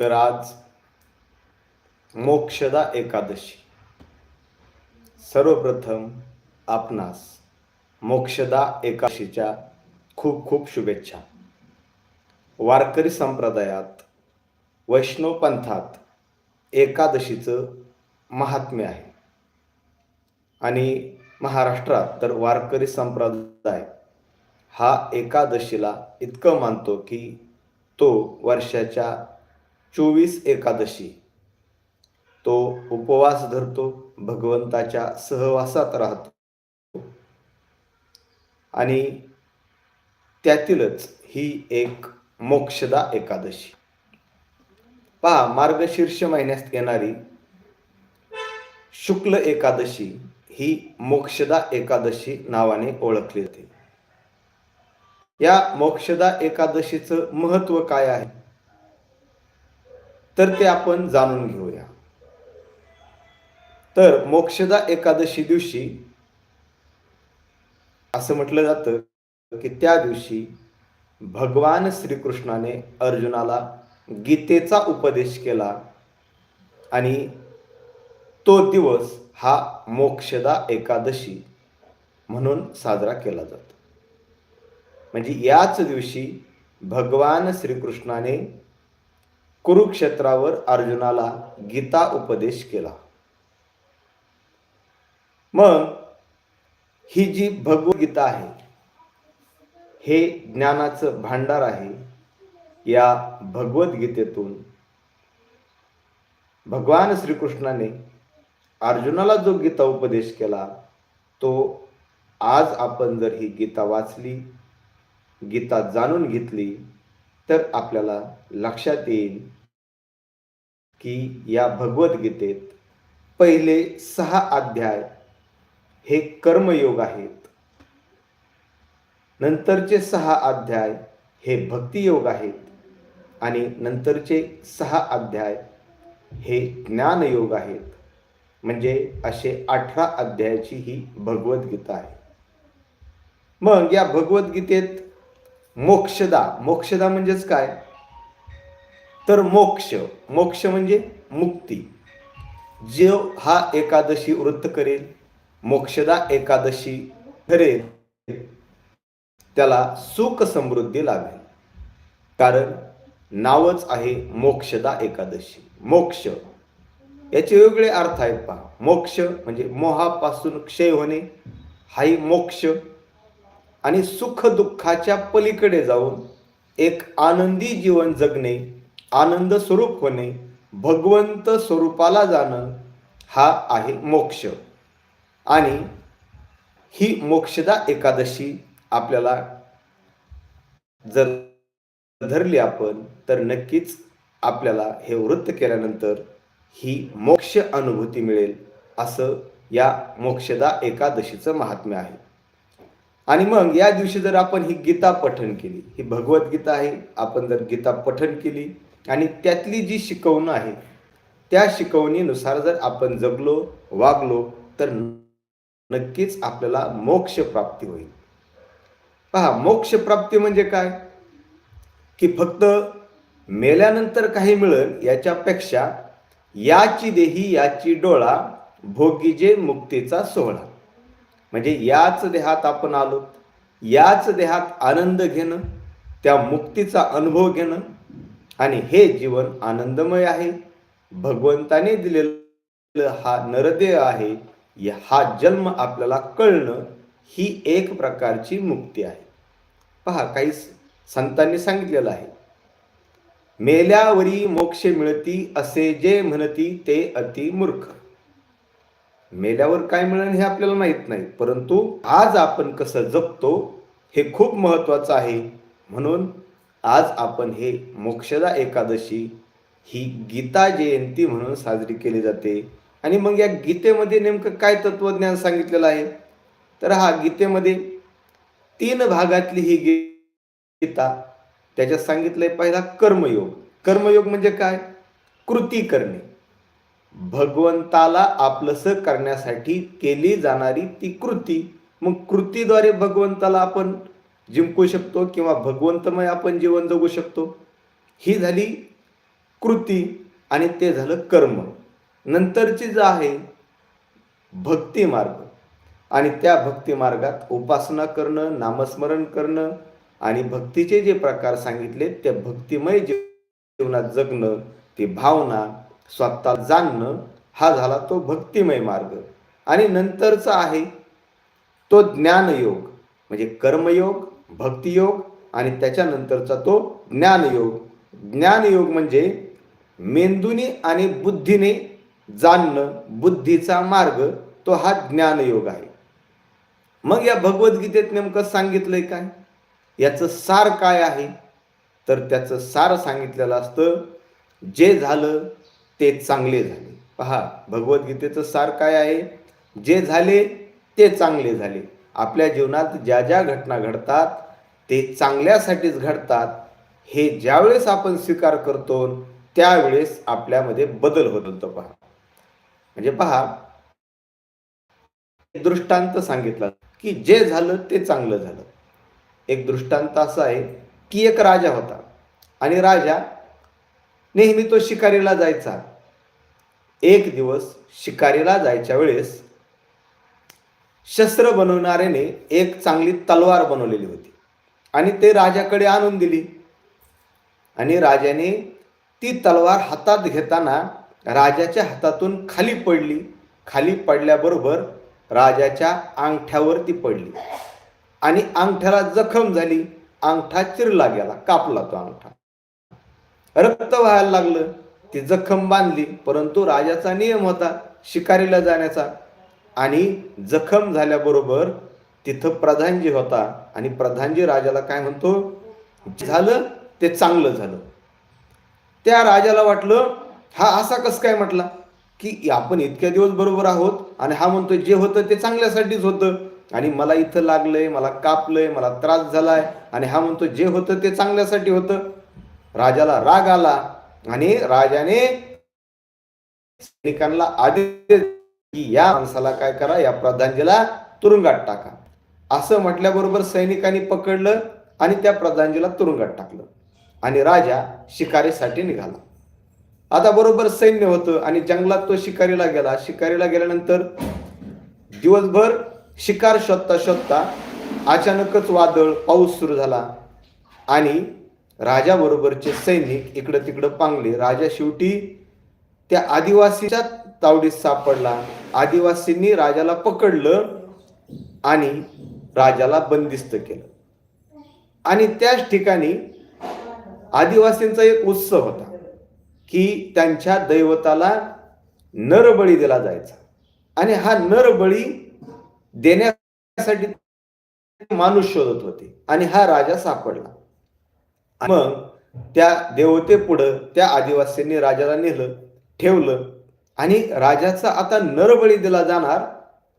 तर आज मोक्षदा एकादशी. सर्वप्रथम आपणास मोक्षदा एकादशीच्या खूप खूप शुभेच्छा. वारकरी संप्रदायात वैष्णव पंथात एकादशीचं महात्म्य आहे. आणि महाराष्ट्रात तर वारकरी संप्रदाय हा एकादशीला इतकं मानतो की तो वर्षाच्या चोवीस एकादशी. तो उपवास धरतो भगवंताच्या सहवासात राहतो. आणि त्यातीलच ही एक मोक्षदा एकादशी. पहा मार्गशीर्ष महिन्यात येणारी शुक्ल एकादशी ही मोक्षदा एकादशी नावाने ओळखली जाते. या मोक्षदा एकादशीचं महत्त्व काय आहे? तर ते आपण जाणून घेऊया. तर मोक्षदा एकादशी दिवशी असं म्हटलं जातं की त्या दिवशी भगवान श्रीकृष्णाने अर्जुनाला गीतेचा उपदेश केला आणि तो दिवस हा मोक्षदा एकादशी म्हणून साजरा केला जातो. म्हणजे याच दिवशी भगवान श्रीकृष्णाने कुरुक्षेत्रावर अर्जुनाला गीता उपदेश केला. मग ही जी भगवद्गीता आहे हे ज्ञानाचं भांडार आहे या भगवद्गीतेतून भगवान श्रीकृष्णाने अर्जुनाला जो गीता उपदेश केला तो आज आपण जर ही गीता वाचली गीता जाणून घेतली तर आपल्याला लक्षात येईल की या भगवद्गीतेत पहिले सहा अध्याय हे कर्मयोग आहेत. नंतरचे सहा अध्याय हे भक्तियोग आहेत. आणि नंतरचे सहा अध्याय हे ज्ञानयोग आहेत. म्हणजे असे अठरा अध्यायाची ही भगवद्गीता आहे. मग या भगवद्गीतेत मोक्षदा मोक्षदा म्हणजेच काय? तर मोक्ष. मोक्ष म्हणजे मुक्ती. जो हा एकादशी वृत्त करेल मोक्षदा एकादशी करेल त्याला सुख समृद्धी लाभेल कारण नावच आहे मोक्षदा एकादशी. मोक्ष. याचे वेगळे अर्थ आहेत पहा. मोक्ष म्हणजे मोहापासून क्षय होणे. हाही मोक्ष. आणि सुख दुःखाच्या पलीकडे जाऊन एक आनंदी जीवन जगणे. आनंद स्वरूप होणे भगवंत स्वरूपाला जाणं हा आहे मोक्ष. आणि ही मोक्षदा एकादशी आपल्याला जर धरली आपण तर नक्कीच आपल्याला हे वृत्त केल्यानंतर ही मोक्ष अनुभूती मिळेल असं या मोक्षदा एकादशीचं महात्म्य आहे. आणि मग या दिवशी जर आपण ही गीता पठण केली ही भगवद्गीता आहे आपण जर गीता पठण केली आणि त्यातली जी शिकवणं आहे त्या शिकवणीनुसार जर आपण जगलो वागलो तर नक्कीच आपल्याला मोक्ष प्राप्ती होईल. पहा मोक्ष प्राप्ती म्हणजे काय? की फक्त मेल्यानंतर काही मिळेल याच्यापेक्षा याची देही याची डोळा भोगीजे मुक्तीचा सोहळा. म्हणजे याच देहात आपण आलो याच देहात आनंद घेणं त्या मुक्तीचा अनुभव घेणं आणि हे जीवन आनंदमय आहे. भगवंताने दिलेलं हा नरदेह आहे हा जन्म आपल्याला कळणं ही एक प्रकारची मुक्ती आहे. पहा काही संतांनी सांगितलेलं आहे. मेल्यावरी मोक्ष मिळती असे जे म्हणती ते अति मूर्ख. मेल्यावर काय मिळेल हे आपल्याला माहीत नाही परंतु आज आपण कसं जपतो हे खूप महत्वाचं आहे. म्हणून आज आपण हे मोक्षदा एकादशी ही गीता जयंती म्हणून साजरी केली जाते. आणि मग या गीतेमध्ये नेमकं काय तत्वज्ञान सांगितलेलं आहे? तर हा गीतेमध्ये तीन भागातली ही गीता त्याच्यात सांगितलंय पहिला कर्मयोग. कर्मयोग म्हणजे काय? कृती करणे. भगवंताला आपलंसं करण्यासाठी केली जाणारी ती कृती. मग कृतीद्वारे भगवंताला आपण जिंकू शकतो किंवा भगवंतमय आपण जीवन जगू शकतो. ही झाली कृती आणि ते झालं कर्म. नंतरची जे आहे भक्ती मार्ग. आणि त्या भक्ती मार्गात उपासना करणं नामस्मरण करणं आणि भक्तीचे जे प्रकार सांगितले त्या भक्तिमय जी- जीवनात जगणं ती भावना स्वतः जाणणं हा झाला तो भक्तिमय मार्ग. आणि नंतरचा आहे तो ज्ञानयोग. म्हणजे कर्मयोग भक्तियोग आणि त्याच्यानंतरचा तो ज्ञानयोग. ज्ञानयोग म्हणजे मेंदूने आणि बुद्धीने जाणणं बुद्धीचा मार्ग तो हा ज्ञानयोग आहे. मग या भगवद्गीतेत नेमकं सांगितलंय काय? याचं सार काय आहे? तर त्याचं सार सांगितलेलं असतं जे झालं ते चांगले झाले. पहा भगवद्गीतेचं सार काय आहे? जे झाले ते चांगले झाले. आपल्या जीवनात ज्या ज्या घटना घडतात ते चांगल्यासाठीच घडतात हे ज्यावेळेस आपण स्वीकार करतो त्यावेळेस आपल्यामध्ये बदल होत होतो पहा. म्हणजे पहा एक दृष्टांत सांगितला की जे झालं ते चांगलं झालं. एक दृष्टांत असा आहे की एक राजा होता आणि राजा नेहमी तो शिकारीला जायचा. एक दिवस शिकारीला जायच्या वेळेस शस्त्र बनवणाऱ्याने एक चांगली तलवार बनवलेली होती. आणि ते राजाकडे आणून दिली. आणि राजाने ती तलवार हातात घेताना राजाच्या हातातून खाली पडली. खाली पडल्याबरोबर राजाच्या अंगठ्यावर ती पडली. आणि अंगठ्याला जखम झाली. अंगठा चिरला गेला कापला तो अंगठा. रक्त व्हायला लागलं. ती जखम बांधली परंतु राजाचा नियम होता शिकारीला जाण्याचा. आणि जखम झाल्याबरोबर तिथं प्रधानजी होता आणि प्रधानजी राजाला काय म्हणतो? झालं ते चांगलं झालं. त्या राजाला वाटलं हा असा कसं काय म्हटला? की आपण इतक्या दिवस बरोबर आहोत आणि हा म्हणतो जे होतं ते चांगल्यासाठीच होतं. आणि मला इथं लागलंय मला कापलंय मला त्रास झालाय आणि हा म्हणतो जे होतं ते चांगल्यासाठी होतं. राजाला राग आला आणि राजाने सैनिकांना आदेश की या माणसाला काय करा या प्रधानजीला तुरुंगात टाका. असं म्हटल्याबरोबर सैनिकांनी पकडलं आणि त्या प्रधानजीला तुरुंगात टाकलं. आणि राजा शिकारीसाठी निघाला. आता बरोबर सैन्य होतं आणि जंगलात तो शिकारीला गेला. शिकारीला गेल्यानंतर दिवसभर शिकार शोधता शोधता अचानकच वादळ पाऊस सुरू झाला. आणि राजाबरोबरचे सैनिक इकडं तिकडं पांगले. राजा शेवटी त्या आदिवासीच्या तावडीत सापडला. आदिवासींनी राजाला पकडलं आणि राजाला बंदिस्त केलं. आणि त्याच ठिकाणी आदिवासींचा एक उत्सव होता की त्यांच्या दैवताला नरबळी दिला जायचा. आणि हा नरबळी देण्यासाठी माणूस शोधत होते आणि हा राजा सापडला. मग त्या देवते पुढं त्या आदिवासींनी राजाला नेलं ठेवलं आणि राजाचा आता नरबळी दिला जाणार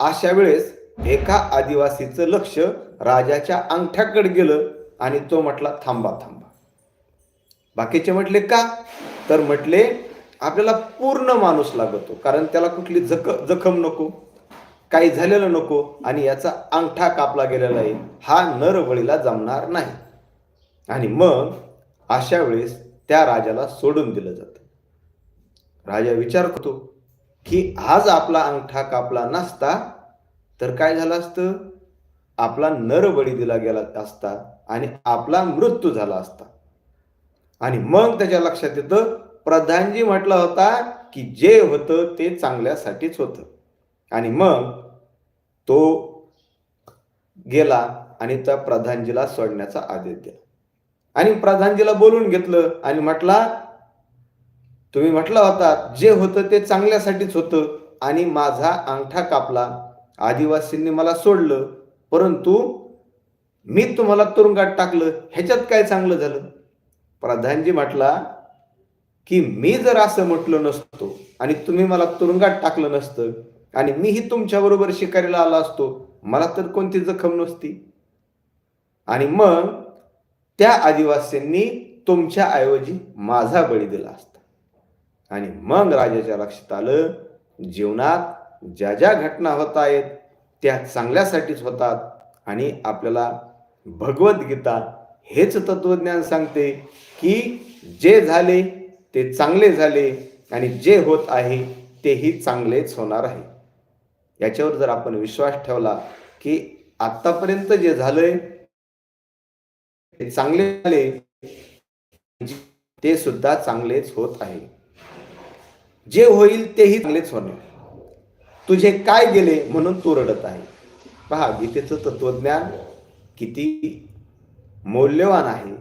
अशा वेळेस एका आदिवासीचं लक्ष राजाच्या अंगठ्याकडे गेलं आणि तो म्हटला थांबा थांबा. बाकीचे म्हटले का? तर म्हटले आपल्याला पूर्ण माणूस लागतो कारण त्याला कुठली जख जखम नको काही झालेलं नको आणि याचा अंगठा कापला गेलेला आहे. हा नरबळीला जमणार नाही. आणि मग अशा वेळेस त्या राजाला सोडून दिलं जातं. राजा विचार करतो की आज आपला अंगठा कापला नसता तर काय झालं असतं? आपला नरबळी दिला गेला असता आणि आपला मृत्यू झाला असता. आणि मग त्याच्या लक्षात येतं प्रधानजी म्हटला होता की जे होतं ते चांगल्यासाठीच होतं. आणि मग तो गेला आणि त्या प्रधानजीला सोडण्याचा आदेश दिला. आणि प्रधानजीला बोलून घेतलं आणि म्हटला तुम्ही म्हटला होता जे होतं ते चांगल्यासाठीच होतं. आणि माझा अंगठा कापला. आदिवासींनी मला सोडलं. परंतु मी तुम्हाला तुरुंगात टाकलं. ह्याच्यात काय चांगलं झालं? प्रधानजी म्हटला की मी जर असं म्हटलं नसतो आणि तुम्ही मला तुरुंगात टाकलं नसतं आणि मीही तुमच्याबरोबर शिकारीला आला असतो मला तर कोणती जखम नसती? आणि मग त्या आदिवासींनी तुमच्या ऐवजी माझा बळी दिला असता. आणि मग राजाच्या लक्षात आलं जीवनात ज्या ज्या घटना होत आहेत त्या चांगल्यासाठीच होतात. आणि आपल्याला भगवद्गीता हेच तत्वज्ञान सांगते की जे झाले ते चांगले झाले आणि जे होत आहे तेही चांगलेच होणार आहे. याच्यावर जर आपण विश्वास ठेवला की आतापर्यंत जे झालंय ते चांगले झाले ते सुद्धा चांगलेच होत आहे. जे होईल तेही चांगलेच होणार. तुझे काय गेले म्हणून तू रडत आहे. पहा गीतेचं तत्वज्ञान किती मौल्यवान आहे.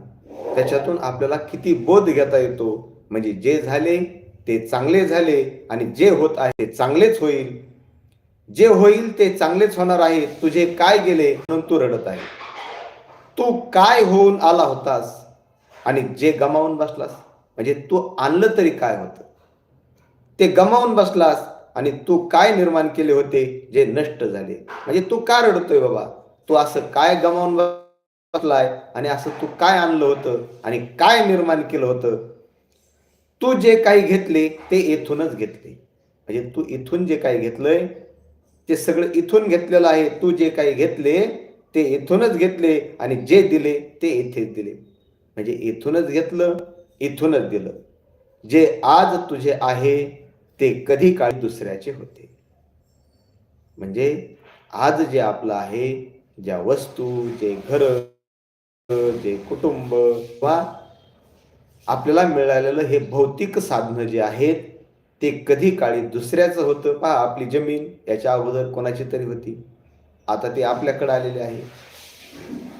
त्याच्यातून आपल्याला किती बोध घेता येतो. म्हणजे जे झाले ते चांगले झाले आणि जे होत आहे ते चांगलेच होईल. जे होईल ते चांगलेच होणार आहे. तुझे काय गेले म्हणून तू रडत आहे. तू काय होऊन आला होतास? आणि जे गमावून बसलास? म्हणजे तू आणलं तरी काय होतं? ते गमावून बसलास आणि तू काय निर्माण केले होते जे नष्ट झाले? म्हणजे तू का रडतोय बाबा? तू असं काय गमावून बसलाय आणि असं तू काय आणलं होतं आणि काय निर्माण केलं होतं? तू जे काही घेतले ते इथूनच घेतले. म्हणजे तू इथून जे काही घेतलंय ते सगळं इथून घेतलेलं आहे. तू जे काही घेतले ते इथूनच घेतले आणि जे दिले ते इथेच दिले. म्हणजे इथूनच घेतलं इथूनच दिलं. जे आज तुझे आहे ते कधी काळी दुसऱ्याचे होते. म्हणजे आज जे आपलं आहे ज्या वस्तू जे घर जे कुटुंब वा आपल्याला मिळालेलं हे भौतिक साधनं जे आहेत ते कधी काळी दुसऱ्याचं होतं? पहा आपली जमीन याच्या अगोदर कोणाची तरी होती. आता ते आपल्याकडे आलेले आहे.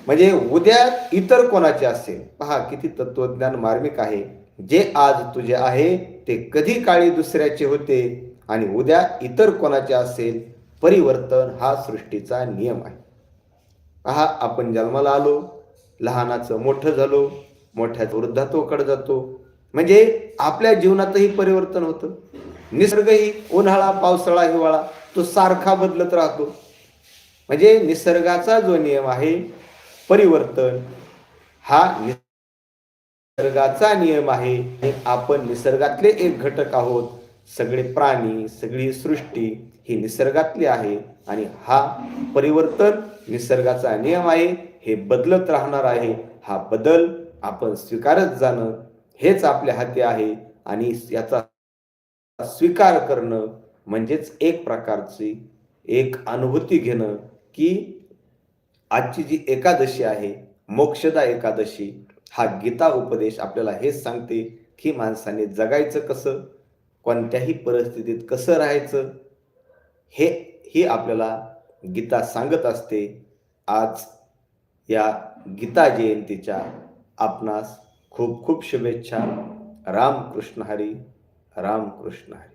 म्हणजे उद्या इतर कोणाचे असेल? पहा किती तत्वज्ञान मार्मिक आहे. जे आज तुझे आहे ते कधी काळी दुसऱ्याचे होते आणि उद्या इतर कोणाचे असेल परिवर्तन हा सृष्टीचा नियम आहे. पहा आपण जन्माला आलो लहानाचं मोठं झालो मोठ्या वृद्धात्वकडे जातो. म्हणजे आपल्या जीवनातही परिवर्तन होतं. निसर्गही उन्हाळा पावसाळा हिवाळा तो सारखा बदलत राहतो. म्हणजे निसर्गाचा जो नियम आहे परिवर्तन हा निसर्गाचा नियम आहे. आणि आपण निसर्गातले एक घटक आहोत. सगळे प्राणी सगळी सृष्टी ही निसर्गातली आहे आणि हा परिवर्तन निसर्गाचा नियम आहे. हे बदलत राहणार आहे. हा बदल आपण स्वीकारत जाणं हेच आपल्या हाती आहे आणि याचा स्वीकार करणं म्हणजेच एक प्रकारची एक अनुभूती घेणं की आजची जी एकादशी आहे मोक्षदा एकादशी हा गीता उपदेश आपल्याला हेच सांगते की माणसाने जगायचं कसं कोणत्याही परिस्थितीत कसं राहायचं हे ही आपल्याला गीता सांगत असते. आज या गीता जयंतीच्या आपणास खूप खूप शुभेच्छा. राम कृष्ण हरी राम कृष्ण हरी.